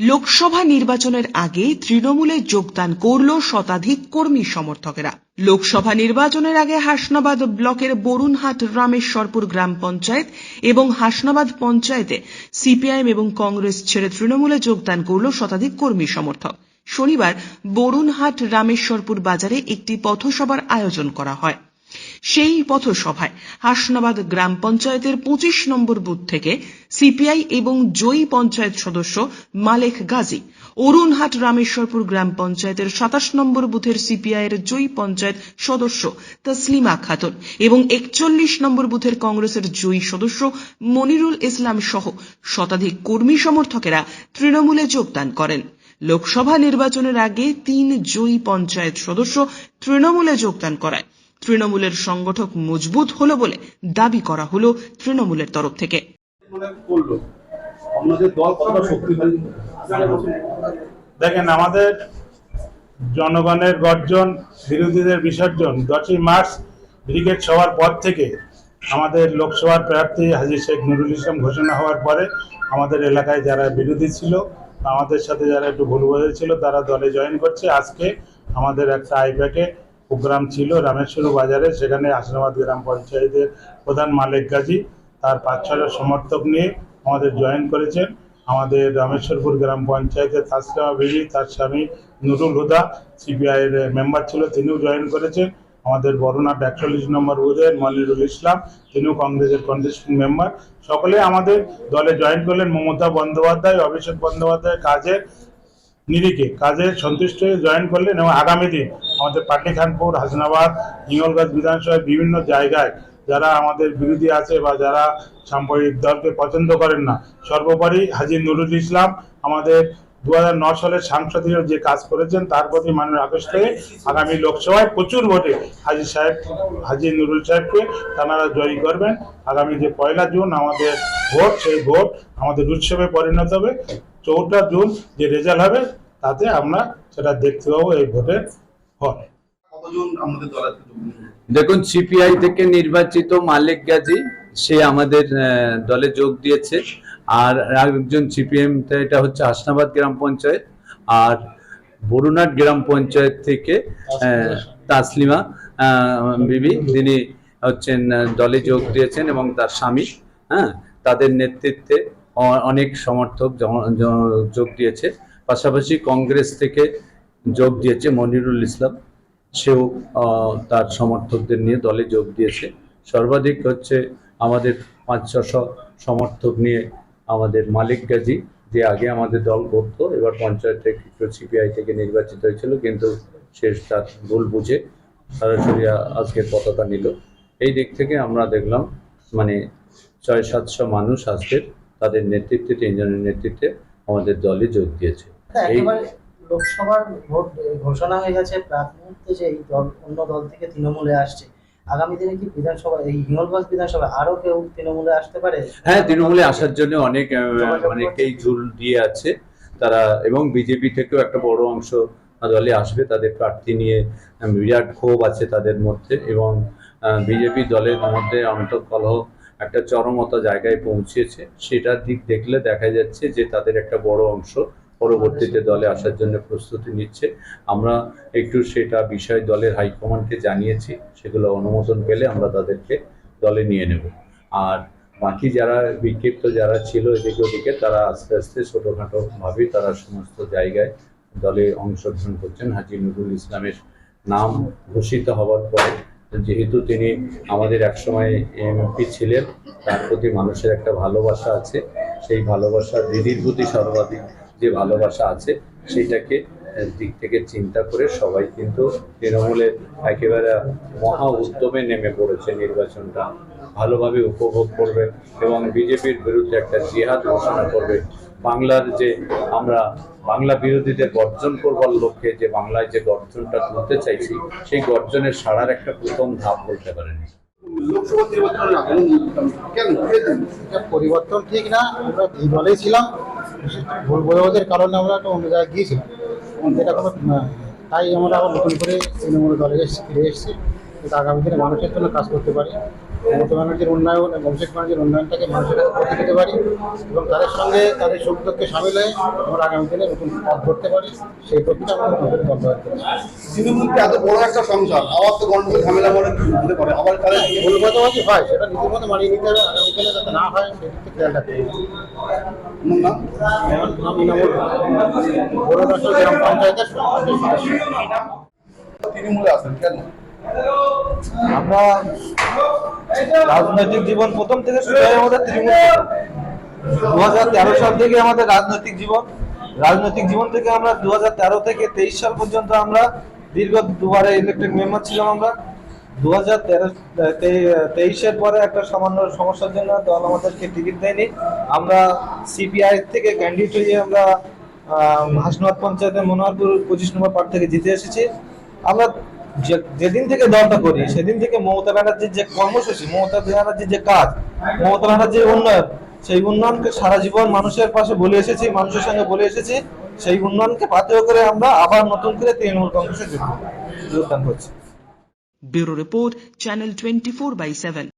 লোকসভা নির্বাচনের আগে তৃণমূলে যোগদান করল শতাধিক কর্মী সমর্থকেরা। লোকসভা নির্বাচনের আগে হাসনাবাদ ব্লকের বরুণহাট রামেশ্বরপুর গ্রাম পঞ্চায়েত এবং হাসনাবাদ পঞ্চায়েতে সিপিআইএম এবং কংগ্রেস ছেড়ে তৃণমূলে যোগদান করল শতাধিক কর্মী সমর্থক। শনিবার বরুণহাট রামেশ্বরপুর বাজারে একটি পথসভার আয়োজন করা হয়। সেই পথসভায় হাসনাবাদ গ্রাম পঞ্চায়েতের পঁচিশ নম্বর বুথ থেকে সিপিআই এবং জয়ী পঞ্চায়েত সদস্য মালেক গাজী, অরুণহাট রামেশ্বরপুর গ্রাম পঞ্চায়েতের সাতাশ নম্বর বুথের সিপিআই এর জয়ী পঞ্চায়েত সদস্য তসলিমা খাতুন এবং একচল্লিশ নম্বর বুথের কংগ্রেসের জয়ী সদস্য মনিরুল ইসলাম সহ শতাধিক কর্মী সমর্থকেরা তৃণমূলে যোগদান করেন। লোকসভা নির্বাচনের আগে তিন জয়ী পঞ্চায়েত সদস্য তৃণমূলে যোগদান করায়। তৃণমূলের সংগঠক মজবুত হলো বলে দাবি করা হলো তৃণমূলের তরফ থেকে। দল শক্তিশালী দেখেন আমাদের জনগণের গর্জন বিরোধীদের বিসর্জন দশই মার্চ ব্রিগেড সভার পর থেকে আমাদের লোকসভার প্রার্থী হাজি শেখ নুরুল ইসলাম ঘোষণা হওয়ার পরে আমাদের এলাকায় যারা বিরোধী ছিল আমাদের সাথে যারা একটু ভুল বোঝেছিল তারা দলে জয়েন করছে। আজকে আমাদের একটা আইপ্যাকে প্রোগ্রাম ছিল রামেশ্বর বাজারে, সেখানে আশীর্বাদ গ্রাম পঞ্চায়েতের প্রধান মালিক গাজী, তার পাঁচ ছটা সমর্থক নিয়ে আমাদের জয়েন করেছেন। আমাদের রামেশ্বরপুর গ্রাম পঞ্চায়েতের তাসলিমা বিবি, তার স্বামী নুরুল হুদা সিপিআইয়ের মেম্বার ছিল, তিনিও জয়েন করেছেন। আমাদের বরুণাট একচল্লিশ নম্বর বুধের মনিরুল ইসলাম, তিনিও কংগ্রেসের কন্টেস্টিং মেম্বার সকলে আমাদের দলে জয়েন করলেন মমতা বন্দ্যোপাধ্যায়, অভিষেক বন্দ্যোপাধ্যায় কাজের নিরিখে। কাজে সন্তুষ্ট হয়ে জয়েন করলেন এবং আগামী দিন আমাদের পাটলিখানপুর হাসনাবাদ, হিঙ্গলগঞ্জ বিধানসভায় বিভিন্ন জায়গায় যারা আমাদের বিরোধী আছে বা যারা সাম্প্রদায়িক দলকে পছন্দ করেন না, সর্বোপরি হাজি নুরুল ইসলাম আমাদের দু সালের সাংসদ হিসেবে যে কাজ করেছেন, তার প্রতি মানুষ আকর্ষ হয়ে আগামী লোকসভায় প্রচুর ভোটে হাজি সাহেব, হাজি নুরুল সাহেবকে তারা জয়ী করবেন। আগামী যে পয়লা জুন আমাদের ভোট, সেই ভোট আমাদের উৎসবে পরিণত হবে। চৌঠা জুন যে রেজাল্ট হবে তাতে আমরা সেটা দেখতে পাবো এই ভোটের ফল? দেখুন সিপিআই থেকে নির্বাচিত মালিক গাজী সে আমাদের দলে যোগ দিয়েছে। আর একজন সিপিএম এটা হচ্ছে আসনাবাদ গ্রাম পঞ্চায়েত। আর বরুণাট গ্রাম পঞ্চায়েত থেকে তাসলিমা। বিবি তিনি হচ্ছেন দলে যোগ দিয়েছেন এবং তার স্বামী হ্যাঁ? তাদের নেতৃত্বে অনেক সমর্থক যোগ দিয়েছে। পাশাপাশি কংগ্রেস থেকে যোগ দিয়েছে মনিরুল ইসলাম। সেও তার সমর্থকদের নিয়ে দলে যোগ দিয়েছে। সর্বাধিক হচ্ছে আমাদের পাঁচ ছশো সমর্থক নিয়ে আমাদের মালিক গাজী, যে আগে আমাদের দল করতো, এবার পঞ্চায়েত সিপিআই থেকে নির্বাচিত হয়েছিল, কিন্তু শেষ তার ভুল বুঝে সরাসরি আজকে পতাকা নিল। এই দিক থেকে আমরা দেখলাম মানে ছয় সাতশো মানুষ আজকের তাদের নেতৃত্বে, তিনজনের নেতৃত্বে আমাদের দলে যোগ দিয়েছে। একেবারে লোকসভার ভোট ঘোষণা হয়ে গেছে প্রাক মুহূর্তে যে এই দল অন্য দল থেকে তৃণমূলে আসছে। আগামী দিনে কি বিধানসভা এই হিঙ্গলগঞ্জ বিধানসভা আরও কেউ তৃণমূলে আসতে পারে? হ্যাঁ তৃণমূলে আসার জন্য অনেক অনেকেই ঝুল দিয়ে আছে তারা এবং বিজেপি থেকেও একটা বড় অংশ দলে আসবে তাদের প্রার্থী নিয়ে বিরাট ক্ষোভ আছে তাদের মধ্যে এবং বিজেপি দলের মধ্যে অন্তঃকলহ একটা চরমতা জায়গায় পৌঁছেছে। সেটার দিক দেখলে দেখা যাচ্ছে যে তাদের একটা বড় অংশ পরবর্তীতে দলে আসার জন্য প্রস্তুতি নিচ্ছে। আমরা একটু সেটা বিষয় দলের হাইকমান্ডকে জানিয়েছি, সেগুলো অনুমোদন পেলে আমরা তাদেরকে দলে নিয়ে নেব। আর বাকি যারা বিক্ষিপ্ত যারা ছিল এদিকে ওদিকে, তারা আস্তে আস্তে ছোটোখাটো ভাবে তারা সমস্ত জায়গায় দলে অংশগ্রহণ করছেন। হাজি নুরুল ইসলামের নাম ঘোষিত হওয়ার পরে যেহেতু তিনি আমাদের একসময় এমপি ছিলেন, তার প্রতি মানুষের একটা ভালোবাসা আছে। সেই ভালোবাসা দিদির প্রতি সর্বাধিক যে ভালোবাসা আছে সেইটাকে আহ, দিক থেকে চিন্তা করে সবাই কিন্তু তৃণমূলে একেবারে মহা উদ্যমে নেমে পড়েছে নির্বাচনটা। ভালোভাবে উপভোগ করবে এবং বিজেপির বিরুদ্ধে একটা জিহাদ ঘোষণা করবে। বাংলার যে আমরা বাংলা বিরোধীদের বর্জন করবার লক্ষ্যে যে বাংলায় যে গর্জনটা তুলতে চাইছি সেই গর্জনের সাড়ার একটা প্রথম ধাপ বলতে পারেন। পরিবর্তন ঠিক না, আমরা দলেই ছিলাম ভুল বোঝাবুঝির কারণে আমরা একটা অন্য জায়গায় গিয়েছিলাম। এটা কোনো তাই আমরা আবার নতুন করে তৃণমূল দলে ফিরে এসেছি আগামী দিনে মানুষের জন্য কাজ করতে পারি। মমতা ব্যানার্জির উন্নয়ন এবং অভিষেক ব্যানার্জির উন্নয়নটাকে মানুষের কাছে পৌঁছে দিতে পারি এবং তাদের সঙ্গে তাদের সুখ দুঃখে সামিল হয়ে আমরা আগামী দিনে নতুন পথ ধরতে পারি। সেই প্রক্রিয়া আমরা নতুন তৃণমূলকে এত বড় একটা সংসার আবার তো গন্ডগোল ঝামেলা করে হতে পারে? আবার তাহলে ভুল বোঝাবুঝি হয় সেটা নীতির মতো মানিয়ে নিতে হবে আগামী দিনে যাতে না হয় সেদিকে খেয়াল রাখতে গ্রাম পঞ্চায়েতের তৃণমূলে আসেন কেন? আমরা রাজনৈতিক জীবন প্রথম থেকে শুরু হয় আমাদের তৃণমূল দু হাজার তেরো সাল থেকে আমাদের রাজনৈতিক জীবন। রাজনৈতিক জীবন থেকে আমরা দু তেরো থেকে তেইশ সাল পর্যন্ত আমরা দীর্ঘ দুবারে ইলেকটেড মেম্বার ছিলাম আমরা। দু হাজার তেরো তেইশের পরে একটা সামান্য সমস্যার জন্য দল আমাদেরকে টিকিট দেয়নি। আমরা সিপিআই থেকে ক্যান্ডিডেট হয়ে আমরা হাসনাবাদ পঞ্চায়েতের মনোহরপুর পঁচিশ নম্বর পার্ট থেকে জিতে এসেছি। আমরা যে- যেদিন থেকে দলটা করি, সেদিন থেকে মমতা ব্যানার্জির যে কর্মসূচি, মমতা ব্যানার্জির যে কাজ, মমতা ব্যানার্জির উন্নয়ন, সেই উন্নয়নকে সারা জীবন মানুষের পাশে বলে এসেছি, মানুষের সঙ্গে বলে এসেছি, সেই উন্নয়নকে পাথেয় করে আমরা আবার নতুন করে তৃণমূল কংগ্রেসে যোগ- যোগদান করছি। Bureau report, channel twenty four by seven.